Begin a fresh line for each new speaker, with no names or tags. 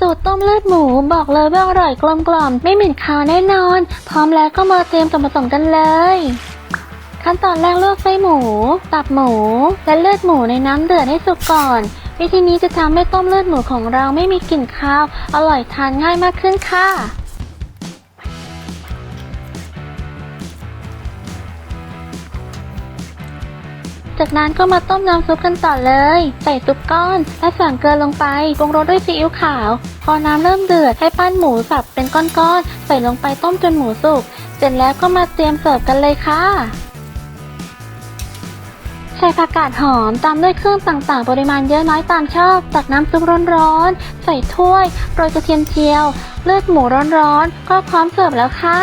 สูตรต้มเลือดหมูบอกเลยว่าอร่อยกลมกล่อมไม่เหม็นคาวแน่นอน พร้อมแล้วก็มาเตรียมส่วนผสมกันเลย ขั้นตอนแรกลวกไส้หมู ตับหมู และเลือดหมูในน้ำเดือดให้สุกก่อน วิธีนี้จะทำให้ต้มเลือดหมูของเราไม่มีกลิ่นคาว อร่อยทานง่ายมากขึ้นค่ะ จากนั้นก็มาต้มน้ำซุปกันต่อเลย ใส่ซุปก้อน และใส่เกลือลงไปปรุงรสด้วยซีอิ๊วขาว พอน้ำเริ่มเดือดให้ปั้นหมูสับเป็นก้อนๆใส่ลงไปต้มจนหมูสุก เสร็จแล้วก็มาเตรียมเสิร์ฟกันเลยค่ะใส่ผักกาดหอมตามด้วยเครื่องต่างๆ ปริมาณเยอะน้อยตามชอบ ตักน้ำซุปร้อนๆ ใส่ถ้วย โรยกระเทียมเจียว เลือดหมูร้อนๆ ก็พร้อมเสิร์ฟแล้วค่ะ